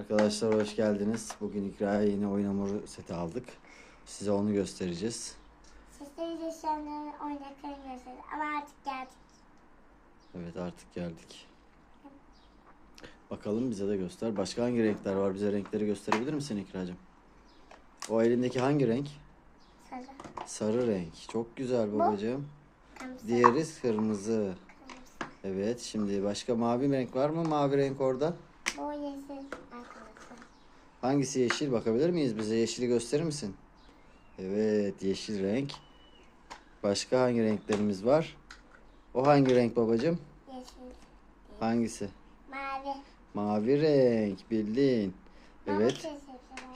Arkadaşlar hoş geldiniz. Bugün İkra'ya yeni oyun hamuru seti aldık. Size onu göstereceğiz. Şu anda oynaklarını gösterdim. Ama artık geldik. Evet artık geldik. Bakalım bize de göster. Başka hangi renkler var? Bize renkleri gösterebilir misin İkra'cığım? O elindeki hangi renk? Sarı. Sarı renk. Çok güzel babacığım. Kırmızı. Diğeri kırmızı. Evet şimdi başka mavi renk var mı? Mavi renk orada. Bu yeşil. Hangisi yeşil? Bakabilir miyiz? Bize yeşili gösterir misin? Evet, yeşil renk. Başka hangi renklerimiz var? O hangi renk babacığım? Yeşil. Hangisi? Mavi. Mavi renk. Bildin. Evet.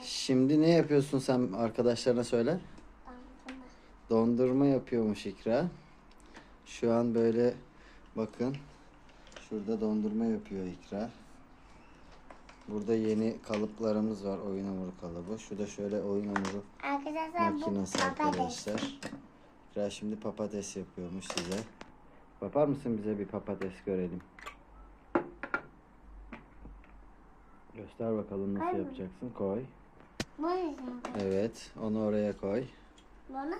Şimdi ne yapıyorsun sen arkadaşlarına söyle. Dondurma. Dondurma yapıyormuş İkra. Şu an böyle bakın. Şurada dondurma yapıyor İkra. Burada yeni kalıplarımız var. Oyun hamuru kalıbı. Şu da şöyle oyun hamuru Arkadaşlar makinesi arkadaşlar. İkra şimdi patates yapıyormuş size. Yapar mısın bize bir patates görelim. Göster bakalım nasıl Koy yapacaksın. Koy. Evet, onu oraya koy. Bunu.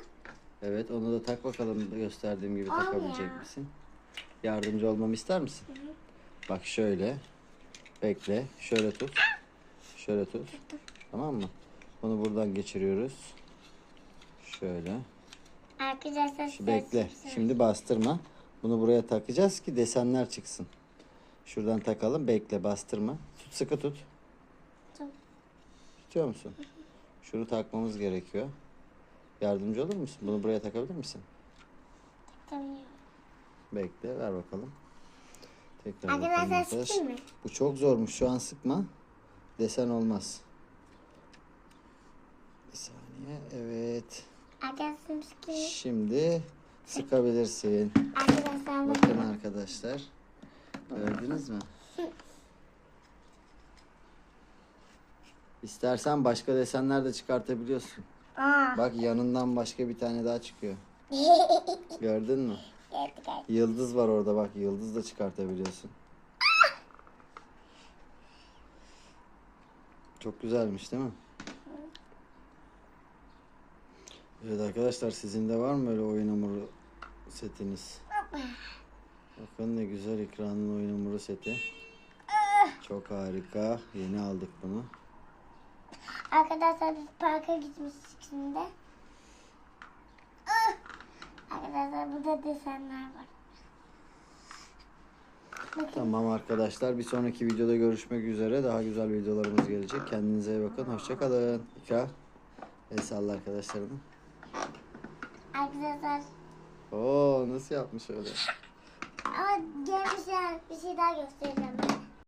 Evet, onu da tak bakalım gösterdiğim gibi Olmuyor. takabilecek misin? Yardımcı olmamı ister misin? Bak şöyle. Bekle. Şöyle tut. Şöyle tut. Tamam mı? Bunu buradan geçiriyoruz. Şöyle. Arkadaşlar Şu bekle. Şimdi bastırma. Bunu buraya takacağız ki desenler çıksın. Şuradan takalım. Bekle, bastırma. Tut sıkı tut. Tut. Tutuyor musun? Şunu takmamız gerekiyor. Yardımcı olur musun? Bunu buraya takabilir misin? Bekle, ver bakalım. Tekrar bakalım Arkadaşlar arkadaş. sıkayım mı? Bu çok zormuş. Şu an sıkma. Desen olmaz. Bir saniye. Evet. Arkadaşlar sıkayım. Şimdi sıkabilirsin. Arkadaşlar. Bakın arkadaşlar. Gördünüz mü? İstersen başka desenler de çıkartabiliyorsun. Aa. Bak yanından başka bir tane daha çıkıyor. Gördün mü? Geldi geldi. Yıldız var orada bak. Yıldız da çıkartabiliyorsun. Çok güzelmiş değil mi? Evet arkadaşlar sizin de var mı öyle oyun hamuru setiniz? Bakın ne güzel ekranın oyun hamuru seti. Çok harika. Yeni aldık bunu. Arkadaşlar biz parka gitmiştik şimdi. Burada desenler var. Bakın. Tamam arkadaşlar bir sonraki videoda görüşmek üzere. Daha güzel videolarımız gelecek. Kendinize iyi bakın. Hoşçakalın. İka. El salla arkadaşlarına. Arkadaşlar Oo nasıl yapmış öyle? ama gel bir şey, bir şey daha göstereceğim.